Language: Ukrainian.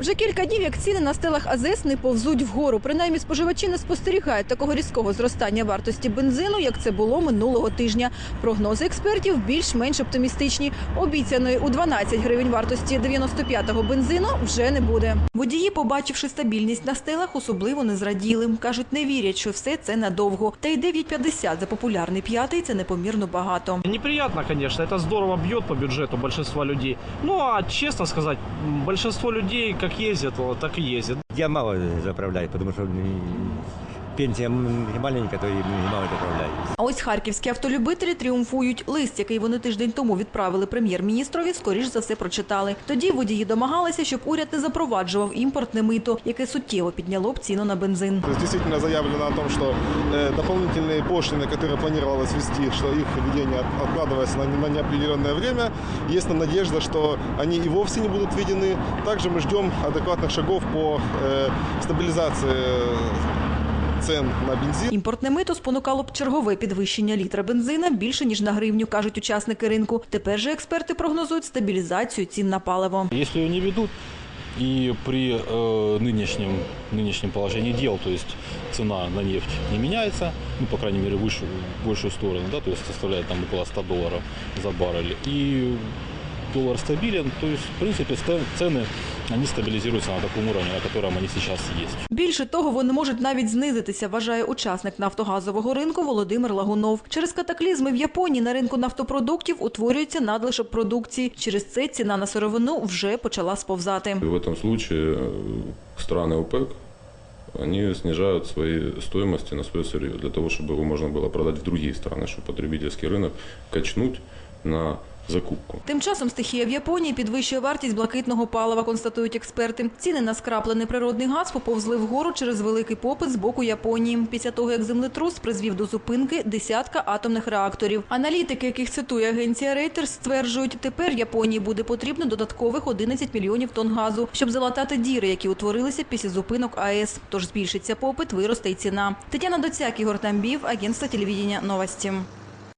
Вже кілька днів, як ціни на стелах АЗС не повзуть вгору. Принаймні споживачі не спостерігають такого різкого зростання вартості бензину, як це було минулого тижня. Прогнози експертів більш-менш оптимістичні. Обіцяної у 12 гривень вартості 95-го бензину вже не буде. Водії, побачивши стабільність на стелах, особливо не зраділи. кажуть, не вірять, що все це надовго. Та й 9,50 за популярний п'ятий це непомірно багато. Неприятно, конечно, это здорово бьет по бюджету большинства людей. Ну, а честно сказать, м, большинство людей как ездят, вот, так и ездят. Я мало заправляю, потому что м, пенсия м, маленькая, то и мало заправляю. А ось харківські автолюбителі тріумфують. Лист, який вони тиждень тому відправили прем'єр-міністрові, скоріш за все прочитали. Тоді водії домагалися, щоб уряд не запроваджував імпортне мито, яке суттєво підняло б ціну на бензин. То есть действительно заявлено о том, что э, дополнительные пошлины, которые планировалось ввести, что их введение от- откладывается на, на неопределенное время, есть нам надежда, что они и вовсе не будут введены. Также мы ждем адекватных шагов по э, стабилизации э, цен на бензин. Імпортне мито спонукало б чергове підвищення літра бензина більше ніж на гривню, кажуть учасники ринку. Тепер же експерти прогнозують стабілізацію цін на паливо. Если ее не ведут, и при э, нынешнем, нынешнем положении дел, то есть цена на нефть не меняется, ну, по крайней мере, выше, в большую сторону, да, то есть составляет там около 100 долларов за баррель, и доллар стабилен, то есть, в принципе, ста- цены, они стабилизируются на таком уровне, на котором они сейчас есть. Більше того, вони можуть навіть знизитися, вважає учасник нафтогазового ринку Володимир Лагунов. Через катаклізми в Японії на ринку нафтопродуктів утворюється надлишок продукції. Через це ціна на сировину вже почала сповзати. И в этом случае э, страны ОПЕК они снижают свои стоимости на свое сырье для того, чтобы его можно было продать в другие страны, чтобы потребительский рынок качнуть на закупку. Тим часом стихія в Японії підвищує вартість блакитного палива, констатують експерти. Ціни на скраплений природний газ поповзли вгору через великий попит з боку Японії. Після того, як землетрус призвів до зупинки десятка атомних реакторів. Аналітики, яких цитує агенція Reuters, стверджують, тепер Японії буде потрібно додаткових 11 мільйонів тонн газу, щоб залатати діри, які утворилися після зупинок АЕС. Тож збільшиться попит, виросте й ціна. Тетяна Доцяк, Ігор Тамбів, агентство телевідення Новості.